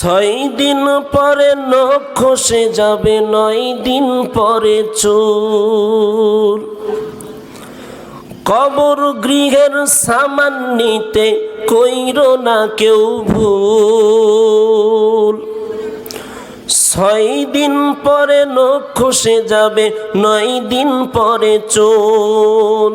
ছয় দিন পরে নখ যাবে, নয় দিন পরে চুল। কবর গৃহের সামান নিতে কইর না কেউ ভুল। ছয় দিন পরে নখ যাবে, নয় দিন পরে চুল।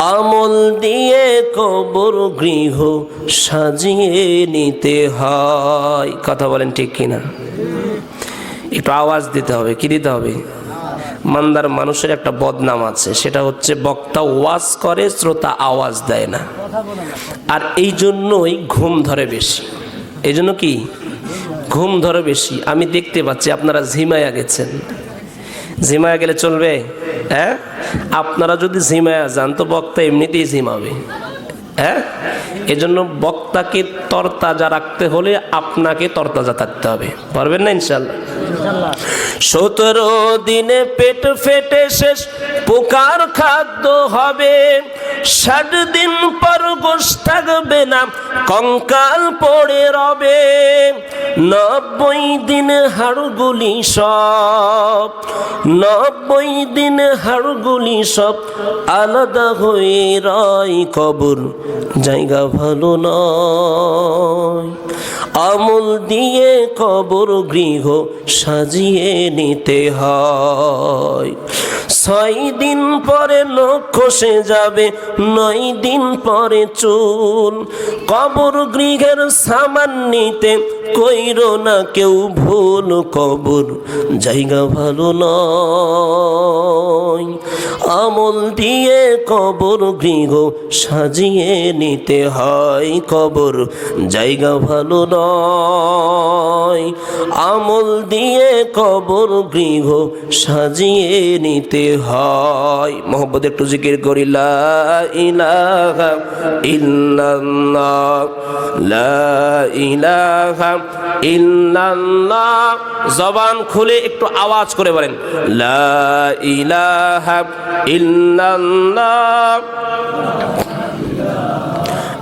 আমল দিয়ে কবর গৃহ সাজিয়ে নিতে হয়। কথা বলেন ঠিক কিনা? একটু আওয়াজ দিতে হবে, কি দিতে হবে? মান্দার মানুষের একটা বদনাম আছে, সেটা হচ্ছে বক্তা ওয়াজ করে, শ্রোতা আওয়াজ দেয় না। আর এই জন্যই ঘুম ধরে বেশি। এই জন্য কি? ঘুম ধরে বেশি। আমি দেখতে পাচ্ছি, আপনারা ঝিমায়া গেছেন। ঝিমায়া গেলে চলবে? হ্যাঁ? আপনারা যদি ঝিমায়া যান, তো বক্তা এমনিতেই ঝিমাবে। হ্যাঁ? এজন্য বক্তাকে তরতাজা রাখতে হলে আপনাকে তরতাজা থাকতে হবে। পারবেন না ইনশাল্লাহ সতেরো দিনে পেট ফেটে শেষ, পোকার খাদ্য হবে। ষাট দিন পর থাকবে না। কঙ্কাল পড়ে রবে। নব্বই দিন হাড়গুলি সব, নব্বই দিন হাড়গুলি সব আলাদা হয়ে রয় কবর। জায়গা ভালো নয়। আমল দিয়ে কবর গৃহ সাজিয়ে নিতে হয়। ছয় দিন পরে খসে যাবে, নয় দিন পরে চুল। কবর গৃহের সামান নিতে কইর না কেউ ভুল কবর, জায়গা ভালো নয়। আমল দিয়ে কবর গৃহ সাজিয়ে নিতে হয় কবর, জায়গা ভালো নয়। আমল দিয়ে কবর গৃহ সাজিয়ে নিতে হয়। মোহব্বত একটু জিকির করি, লা জবান খুলে একটু আওয়াজ করে বলেন, লা ইলাহা ইল্লাল্লাহ।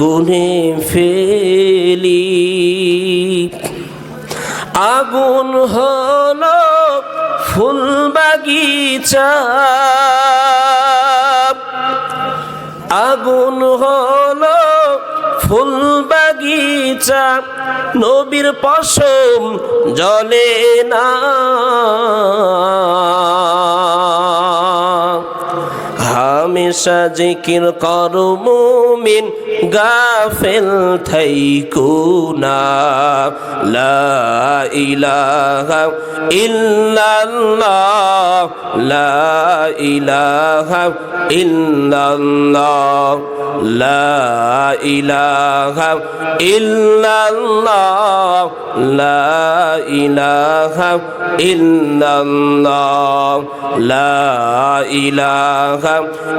গুনে ফেলি। আগুন হল ফুল বাগিচা। আগুন হল ফুল বাগিচা। নবীর পশম জলে না। হামেশা জিকির করো মুমিন, গাফেল থাইকো না। লা ইলাহা ইল্লাল্লাহ, লা ইলাহা ইল্লাল্লাহ, লা ইলাহা ইল্লাল্লাহ, লা ইলাহা ইল্লাল্লাহ, লা ইলাহা